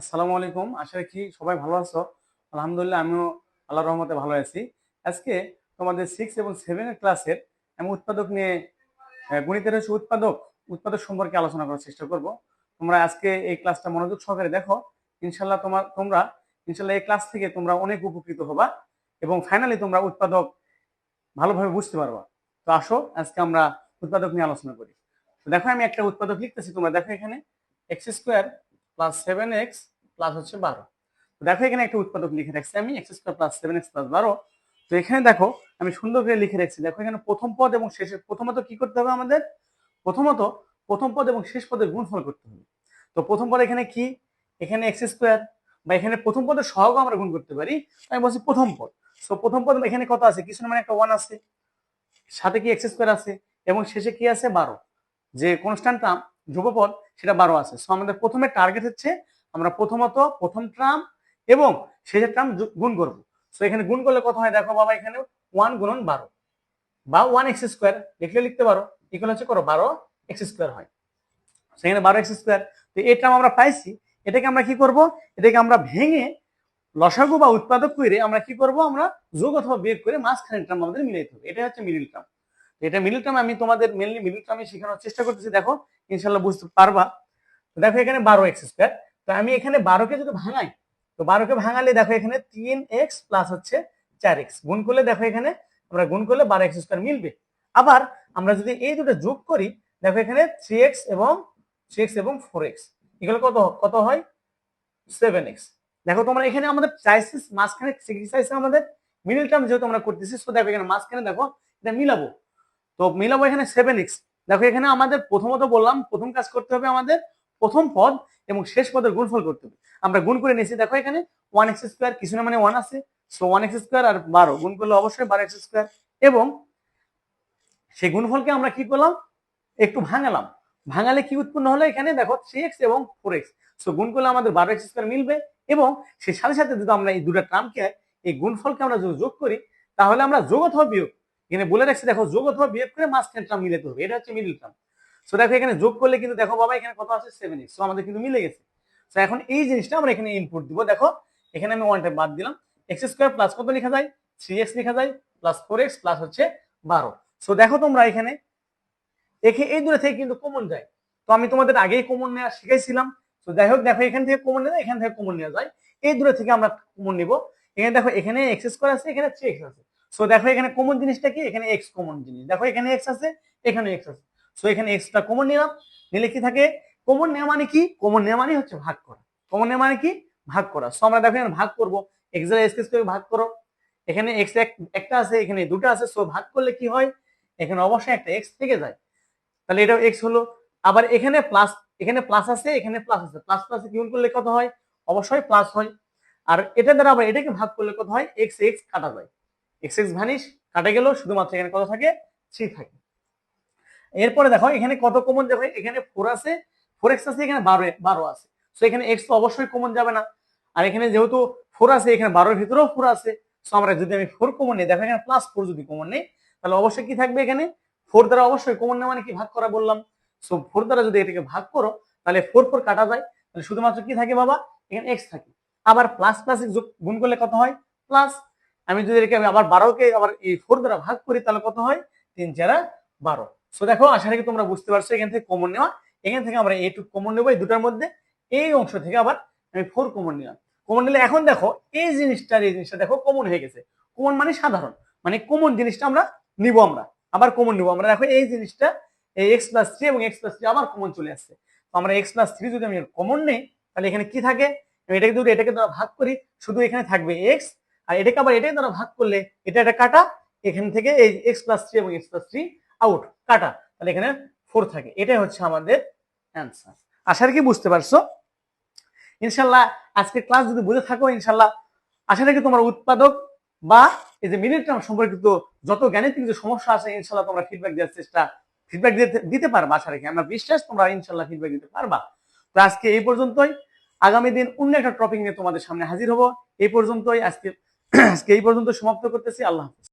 আসসালামু আলাইকুম। আশা রাখি সবাই ভালো আছো। আলহামদুলিল্লাহ আমিও আল্লাহ রহমতে ভালো আছি। আজকে তোমাদের সিক্স এবং সেভেনের ক্লাসের আমি উৎপাদক নিয়ে গণিতের হচ্ছে উৎপাদক উৎপাদক সম্পর্কে আলোচনা করার চেষ্টা করব। তোমরা আজকে এই ক্লাসটা মনোযোগ সহকারে দেখো। ইনশাল্লাহ তোমার, তোমরা ইনশাল্লাহ এই ক্লাস থেকে তোমরা অনেক উপকৃত হবা এবং ফাইনালি তোমরা উৎপাদক ভালোভাবে বুঝতে পারবা। তো আসো, আজকে আমরা উৎপাদক নিয়ে আলোচনা করি। দেখো আমি একটা উৎপাদক লিখতেছি, তোমরা দেখো এখানে x square plus seven x plus হচ্ছে বারো। দেখো এখানে একটা উৎপাদক লিখে রাখছি আমি x square plus seven x plus বারো। তো এখানে দেখো, আমি সুন্দর করে লিখে রাখছি। দেখো এখানে প্রথম পদ এবং শেষের, প্রথমত কি করতে হবে আমাদের? প্রথমত প্রথম পদ এবং শেষ পদের গুণফল করতে হবে। তো প্রথম পদ এখানে কি? এখানে এক্স স্কোয়ার বা এখানে প্রথম পদের সহগ আমরা গুণ করতে পারি। আমি বলছি প্রথম পদ। তো প্রথম পদ এখানে কত আছে? কিছু মানে একটা ওয়ান আছে। সাথে কি এক্স স্কোয়ার আছে? এবং শেষে কি আছে? বারো। যে কনস্ট্যান্ট টার্ম ধ্রুবপদ সেটা বারো আছে। সো আমাদের প্রথমে টার্গেট হচ্ছে আমরা প্রথমত প্রথম ট্রাম এবং শেষের ট্রাম গুণ করব। সো এখানে গুণ করলে কত হয়? দেখো বাবা, এখানে ওয়ান গুণন বারো বা ওয়ান এক্স স্কোয়ার লিখলে লিখতে পারো। ইকুয়াল হচ্ছে করো বারো এক্স স্কোয়ার হয়। সেখানে বারো এক্স স্কোয়ার তো এই ট্রাম আমরা পাইছি। এটাকে আমরা কি করব? এটাকে আমরা ভেঙে লসাগু বা উৎপাদক করে আমরা কি করব? আমরা যোগ অথবা বিয়োগ করে মাঝখানের ট্রাম আমাদের মিলাইতে হবে। এটা হচ্ছে মিডিল ট্রাম এটা মিডিল টার্ম আমি তোমাদের মেনলি মিডিল টার্মে শেখানোর চেষ্টা করতেছি, দেখো, ইনশাল্লাহ বুঝতে পারবা। দেখো, এখানে বারো এক্স স্কোয়ার তো আমি এখানে বারোকে যদি ভাঙাই, তো বারোকে ভাঙালে দেখো, এখানে তিন এক্স প্লাস হচ্ছে চার এক্স গুণ করলে দেখো, এখানে আমরা গুণ করলে বারো এক্স স্কোয়ার মিলবে। আবার আমরা যদি এই দুটো যোগ করি, দেখো, এখানে থ্রি এক্স এবং থ্রি এক্স এবং ফোর এক্স এগুলো কত কত হয়? সেভেন এক্স দেখো, তোমরা এখানে আমাদের চাইছিস মাঝখানে আমাদের মিডিল টার্ম যেহেতু আমরা করতেছি তো দেখো, এখানে মাঝখানে দেখো, এটা মিলাবো। তো মিলাবো এখানে সেভেন এক্স দেখো এখানে আমাদের প্রথমত বললাম, প্রথম কাজ করতে হবে আমাদের প্রথম পদ এবং শেষ পদের গুণফল করতে হবে। আমরা গুণ করে নিয়েছি, দেখো এখানে ওয়ান এক্স স্কোয়ার কিছু না মানে ওয়ান আছে। সো ওয়ান এক্স স্কোয়ার আর বারো, গুণ করলে অবশ্যই বারো এক্স স্কোয়ার এবং সেই গুণফলকে আমরা কি করলাম? একটু ভাঙালাম। ভাঙালে কি উৎপন্ন হলো? এখানে দেখো থ্রি এক্স এবং ফোর এক্স সো গুণ করলে আমাদের বারো এক্স স্কোয়ার মিলবে এবং সেই সাথে সাথে যদি আমরা এই দুটো টার্মকে এই গুণফলকে আমরা যদি যোগ করি, তাহলে আমরা যোগ অথবা বিয়োগ এখানে বলে রাখছি, দেখো যোগ অথবা বিয়োগ করে মাঝখানে টার্ম মিলাতে হবে এটা হচ্ছে মিডিল টার্ম সো দেখো এখানে যোগ করলে কিন্তু দেখো বাবা, এখানে কত আছে? সেভেন সো আমাদের কিন্তু মিলে গেছে। সো এখন এই জিনিসটা আমরা এখানে ইনপুট দিব। দেখো, এখানে আমি ওয়ানটা বাদ দিলাম। এক্স স্কোয়ার প্লাস কত লেখা যায়? থ্রি এক্স লেখা যায় প্লাস ফোর এক্স প্লাস হচ্ছে বারো। সো দেখো তোমরা এখানে, এখে এই দূরে থেকে কিন্তু কমন যায়। তো আমি তোমাদের আগেই কমন নেওয়া শিখাইছিলাম। তো যাই হোক, দেখো এখান থেকে কমন নেওয়া এখান থেকে কমন নেওয়া যায়। এই দূরে থেকে আমরা কমন নিব। এখানে দেখো, এখানে এক্স স্কোয়ার আছে, এখানে থ্রি এক্স আছে। সো দেখো এখানে কমন জিনিসটা কি? এখানে এক্স কমন জিনিস। দেখো এখানে এক্স আছে, এখানে এক্স আছে। সো এখানে এক্সটা কমন নিলাম। নিলে কি থাকে? কমন নেওয়া মানে কি? কমন নেওয়া মানে হচ্ছে ভাগ করা। কমন নেওয়া মানে কি? ভাগ করা। সো আমরা দেখো এখানে ভাগ করব। এক্সের এক্স করে ভাগ করো। এখানে এক্স একটা আছে, এখানে দুটো আছে। সো ভাগ করলে কি হয়? এখানে অবশ্যই একটা এক্স থেকে যায়। তাহলে এটাও এক্স হলো। আবার এখানে প্লাস এখানে প্লাস আছে, এখানে প্লাস আছে। প্লাস প্লাস গুণ করলে কত হয়? অবশ্যই প্লাস হয়। আর এটা দ্বারা আবার এটাকে ভাগ করলে কত হয়? এক্স এক্স কাটা যায়। এক্স এক্স কাটা গেল, শুধুমাত্র এখানে কত থাকে? থ্রি থাকে। এরপরে দেখো, এখানে কত কমন দেখো এখানে ফোর আছে ফোর এক্স আছে, এখানে বারো বারো আছে। তো এখানে এক্স তো অবশ্যই কমন যাবে না। আর এখানে যেহেতু ফোর আছে, এখানে বারোর ভিতরেও ফোর আছে। তো আমরা যদি আমি ফোর কমন নিই, দেখো এখানে প্লাস ফোর যদি কমন নেই, তাহলে অবশ্যই কি থাকবে এখানে? ফোর দ্বারা অবশ্যই কমন নেওয়া মানে কি? ভাগ করা বললাম। সো ফোর দ্বারা যদি এটাকে ভাগ করো, তাহলে ফোর ফোর কাটা যায়। তাহলে শুধুমাত্র কি থাকে বাবা? এখানে এক্স থাকে। আবার প্লাস প্লাস গুণ করলে কত হয়? প্লাস আমি যদি এটাকে আবার বারোকে আবার এই ফোর দ্বারা ভাগ করি, তাহলে কত হয়? তিন চারা বারো। সো দেখো, আশা রাখি তোমরা বুঝতে পারছ, এখান থেকে কমন নেওয়া। এখান থেকে আমরা এইটুকু কমন নেব, এই দুটার মধ্যে এই অংশ থেকে আবার আমি ফোর কমন নিলাম। কমন নিলে এখন দেখো, এই জিনিসটার, এই জিনিসটা দেখো কমন হয়ে গেছে। কমন মানে সাধারণ। মানে কমন জিনিসটা আমরা নিব আমরা। আবার কমন নিব আমরা। দেখো, এই জিনিসটা, এই এক্স প্লাস থ্রি এবং এক্স প্লাস থ্রি আবার কমন চলে আসছে। তো আমরা এক্স প্লাস থ্রি যদি আমি কমন নেই, তাহলে এখানে কি থাকে? আমি এটাকে যদি, এটাকে দ্বারা ভাগ করি, শুধু এখানে থাকবে এক্স আর এটাকে আবার এটাই দ্বারা ভাগ করলে এটা এটা কাটা, এখান থেকে এই এক্স প্লাস থ্রি এবং এক্স প্লাস থ্রি আউট কাটা। তাহলে এখানে ফোর থাকে। এটাই হচ্ছে আমাদের অ্যান্সার আশা কি বুঝতে পারছ। ইনশাল্লাহ আজকে ক্লাস যদি বুঝে থাকো, ইনশাল্লাহ আশা রাখি তোমার উৎপাদক বা এই যে মিনিট টার্ম সম্পর্কিত যত গাণিতিক যে সমস্যা আছে, ইনশাল্লাহ তোমরা ফিডব্যাক দেওয়ার চেষ্টা ফিডব্যাক দিতে পারবা আশা রাখি। আমরা বিশ্বাস তোমরা ইনশাল্লাহ ফিডব্যাক দিতে পারবা। তো আজকে এই পর্যন্তই। আগামী দিন অন্য একটা টপিক নিয়ে তোমাদের সামনে হাজির হব। এই পর্যন্তই। আজকে আজকে এই পর্যন্ত সমাপ্ত করতেছি আল্লাহ হাফিজ।